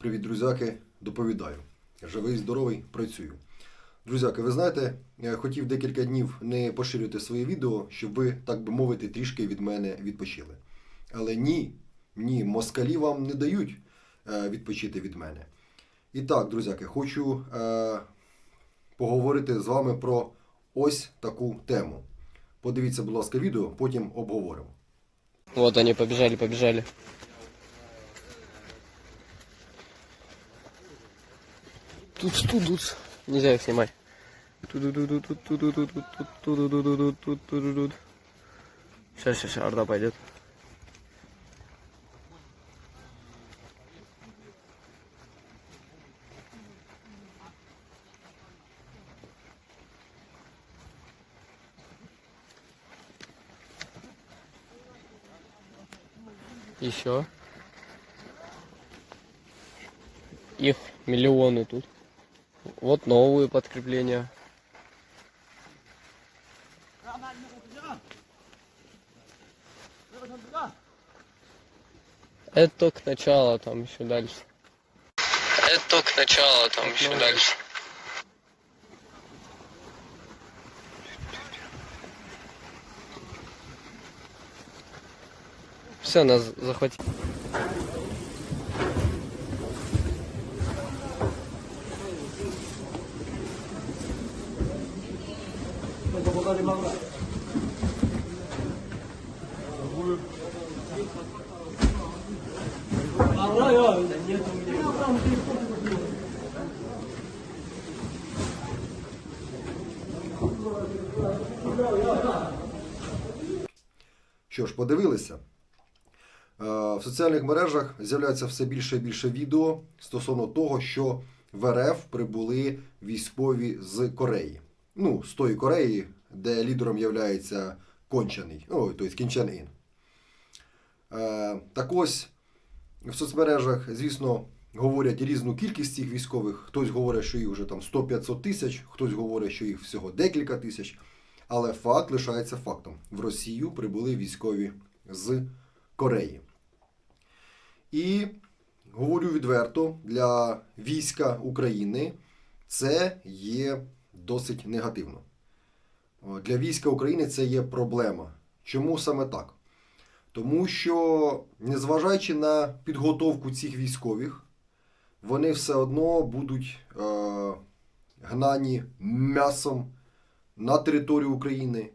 Привіт, друзяки, доповідаю. Живий, здоровий, працюю. Друзяки, ви знаєте, я хотів декілька днів не поширювати своє відео, щоб ви, так би мовити, трішки від мене відпочили. Але ні, ні, москалі вам не дають е, відпочити від мене. І так, друзяки, хочу е, поговорити з вами про ось таку тему. Подивіться, будь ласка, відео, потім обговоримо. Вот они, побежали, побежали. Тут, тут, тут. Нельзя их снимать. Сейчас, сейчас, орда пойдет. Еще. Их миллионы тут. Вот новые подкрепления. Это только начало, там еще дальше. Это только начало, там еще дальше. Все, нас захватили. Що ж, подивилися? Е, В соціальних мережах з'являється все більше і більше відео стосовно того, що в РФ прибули військові з Кореї. Ну, з тої Кореї, де лідером є кончений, ой, тобто Кім Ін. Е, Так ось в соцмережах, звісно, говорять різну кількість цих військових. Хтось говорить, що їх вже там 100-500 тисяч, хтось говорить, що їх всього декілька тисяч. Але факт лишається фактом. В Росію прибули військові з Кореї. І говорю відверто, для війська України це є досить негативно. Для війська України це є проблема. Чому саме так? Тому що, незважаючи на підготовку цих військових, вони все одно будуть е, гнані м'ясом на територію України,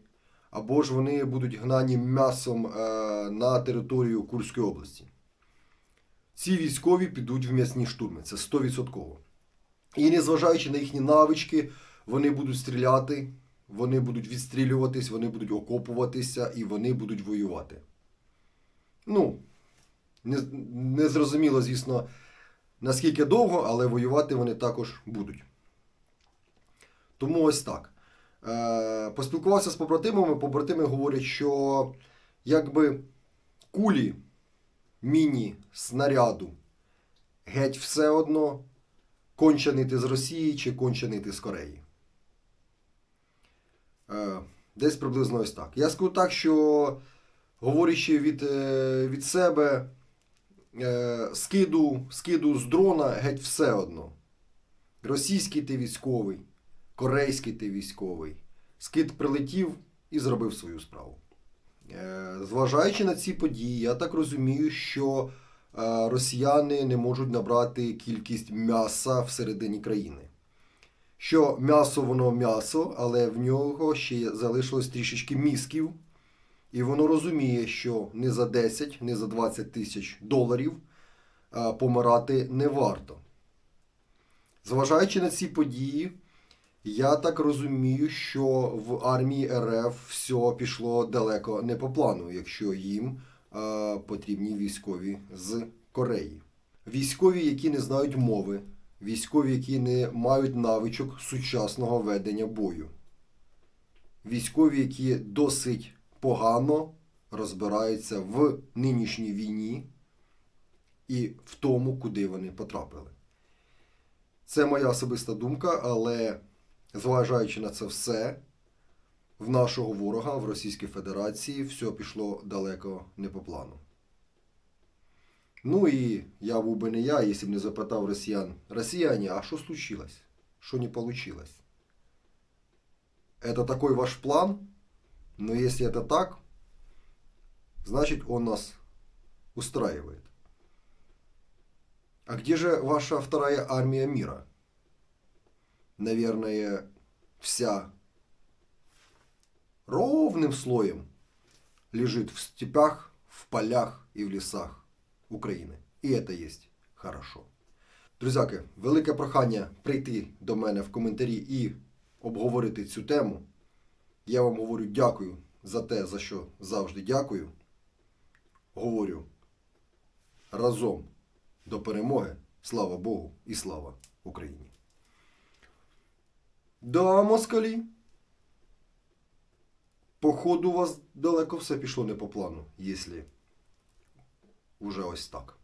або ж вони будуть гнані м'ясом е, на територію Курської області. Ці військові підуть в м'ясні штурми, це 100%. І незважаючи на їхні навички, вони будуть стріляти, вони будуть відстрілюватись, вони будуть окопуватися і вони будуть воювати. Ну, не, не зрозуміло, звісно, наскільки довго, але воювати вони також будуть. Тому ось так. Е, поспілкувався з побратимами. Побратими говорять, що якби кулі міні-снаряду геть все одно кончений ти з Росії чи кончений ти з Кореї. Е, десь приблизно ось так. Я скажу так, що говорячи від, е, від себе, е, скиду, скиду з дрона геть все одно. Російський ти військовий, корейський ти військовий. Скид прилетів і зробив свою справу. Зважаючи на ці події, я так розумію, що росіяни не можуть набрати кількість м'яса всередині країни. Що м'ясо воно м'ясо, але в нього ще залишилось трішечки мізків, і воно розуміє, що не за 10, не за 20 тисяч доларів помирати не варто. Зважаючи на ці події, я так розумію, що в армії РФ все пішло далеко не по плану, якщо їм потрібні військові з Кореї. Військові, які не знають мови, військові, які не мають навичок сучасного ведення бою. Військові, які досить погано розбираються в нинішній війні і в тому, куди вони потрапили. Це моя особиста думка, але зважаючи на це все, в нашого ворога в Російській Федерації все пішло далеко не по плану. Ну і я був би не я, якщо б не запитав росіян. Росіяне, а що случилось? Що не получилось? Это такой ваш план? Но если это так, значит он нас устраивает. А где же ваша вторая армия мира? Наверное, вся ровным слоем лежит в степях, в полях и в лесах України. І це є хорошо. Друзяки, велике прохання прийти до мене в коментарі і обговорити цю тему. Я вам говорю дякую за те, за що завжди дякую. Говорю разом до перемоги. Слава Богу і слава Україні. Да, москалі. Походу, у вас далеко все пішло не по плану, якщо уже ось так.